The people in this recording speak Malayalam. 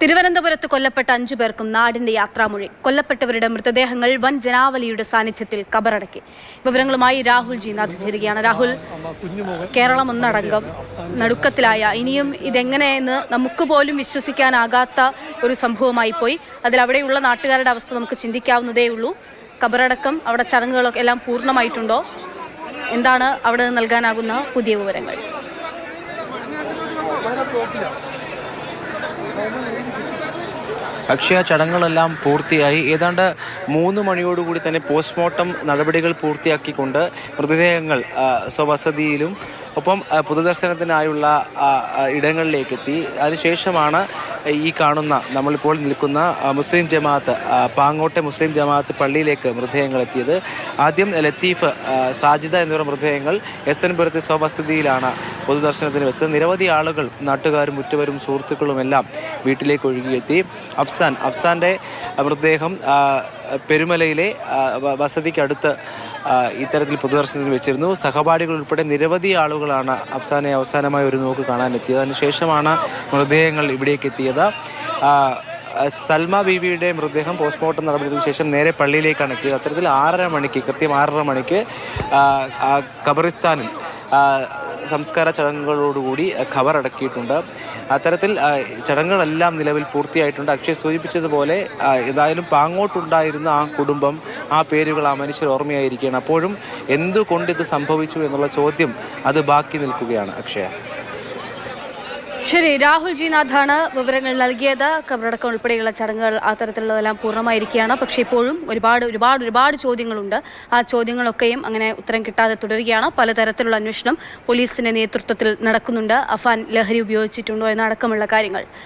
തിരുവനന്തപുരത്ത് കൊല്ലപ്പെട്ട അഞ്ചു പേർക്കും നാടിന്റെ യാത്രാമൊഴി. കൊല്ലപ്പെട്ടവരുടെ മൃതദേഹങ്ങൾ വൻ ജനാവലിയുടെ സാന്നിധ്യത്തിൽ കബറടക്കി. വിവരങ്ങളുമായി രാഹുൽ ജി നാഥ് ചേരുകയാണ്. രാഹുൽ കേരളം ഒന്നടങ്കം നടുക്കത്തിലായ ഇനിയും ഇതെങ്ങനെയെന്ന് നമുക്ക് പോലും വിശ്വസിക്കാനാകാത്ത ഒരു സംഭവമായി പോയി. അതിൽ അവിടെയുള്ള നാട്ടുകാരുടെ അവസ്ഥ നമുക്ക് ചിന്തിക്കാവുന്നതേ ഉള്ളൂ. കബറടക്കം അവിടെ ചടങ്ങുകളൊക്കെ എല്ലാം പൂർണമായിട്ടുണ്ടോ? എന്താണ് അവിടെ നൽകാനാകുന്ന പുതിയ വിവരങ്ങൾ? അക്ഷയ ചടങ്ങുകളെല്ലാം പൂർത്തിയായി. ഏതാണ്ട് മൂന്ന് മണിയോടുകൂടി തന്നെ പോസ്റ്റ്മോർട്ടം നടപടികൾ പൂർത്തിയാക്കിക്കൊണ്ട് മൃതദേഹങ്ങൾ സ്വവസതിയിലും ഒപ്പം പൊതുദർശനത്തിനായുള്ള ഇടങ്ങളിലേക്ക് എത്തി അതിനുശേഷമാണ് ഈ കാണുന്ന നമ്മളിപ്പോൾ നിൽക്കുന്ന മുസ്ലിം ജമാഅത്ത് പാങ്ങോട്ടെ മുസ്ലിം ജമാഅത്ത് പള്ളിയിലേക്ക് മൃതദേഹങ്ങൾ എത്തിയത് ആദ്യം ലത്തീഫ് സാജിദ എന്നിവർ മൃതദേഹങ്ങൾ എസ് എൻ പുരത്തെ സ്വവസതിയിലാണ് പൊതുദർശനത്തിന് വെച്ചത്. നിരവധി ആളുകൾ നാട്ടുകാരും ഉറ്റവരും സുഹൃത്തുക്കളും എല്ലാം വീട്ടിലേക്ക് ഒഴുകിയെത്തി. അഫ്സാൻ അഫ്സാന്റെ മൃതദേഹം പെരുമലയിലെ വസതിക്കടുത്ത് ഇത്തരത്തിൽ പൊതുദർശനത്തിൽ വെച്ചിരുന്നു. സഹപാഠികൾ ഉൾപ്പെടെ നിരവധി ആളുകളാണ് അഫ്സാനെ അവസാനമായി ഒരു നോക്ക് കാണാനെത്തിയത്. അതിനുശേഷമാണ് മൃതദേഹങ്ങൾ ഇവിടേക്ക് എത്തിയത്. സൽമ ബീവിയുടെ മൃതദേഹം പോസ്റ്റ്മോർട്ടം നടപടികൾക്ക് ശേഷം നേരെ പള്ളിയിലേക്കാണ് എത്തിയത്. അത്തരത്തിൽ ആറര മണിക്ക് കൃത്യം ആറര മണിക്ക് ഖബറിസ്ഥാനിൽ സംസ്കാര ചടങ്ങുകളോടുകൂടി ഖബർ അടക്കിയിട്ടുണ്ട് അത്തരത്തിൽ ചടങ്ങുകളെല്ലാം നിലവിൽ പൂർത്തിയായിട്ടുണ്ട്. അക്ഷയ് സൂചിപ്പിച്ചതുപോലെ ഏതായാലും പാങ്ങോട്ടുണ്ടായിരുന്ന ആ കുടുംബം ആ പേരുകൾ ആ മനുഷ്യർ ഓർമ്മയായിരിക്കുകയാണ്. അപ്പോഴും എന്തുകൊണ്ട് ഇത് സംഭവിച്ചു എന്നുള്ള ചോദ്യം അത് ബാക്കി നിൽക്കുകയാണ്. അക്ഷയ. ശരി രാഹുൽ ജിനാഥാണ് വിവരങ്ങൾ നൽകിയത്. കബറടക്കം ഉൾപ്പെടെയുള്ള ചടങ്ങുകൾ ആ തരത്തിലുള്ളതെല്ലാം പൂർണമായിരിക്കുകയാണ്. പക്ഷേ ഇപ്പോഴും ഒരുപാട് ഒരുപാട് ഒരുപാട് ചോദ്യങ്ങളുണ്ട്. ആ ചോദ്യങ്ങളൊക്കെയും അങ്ങനെ ഉത്തരം കിട്ടാതെ തുടരുകയാണ്. പലതരത്തിലുള്ള അന്വേഷണം പോലീസിന്റെ നേതൃത്വത്തിൽ നടക്കുന്നുണ്ട്. അഫാൻ ലഹരി ഉപയോഗിച്ചിട്ടുണ്ടോ എന്നടക്കമുള്ള കാര്യങ്ങൾ.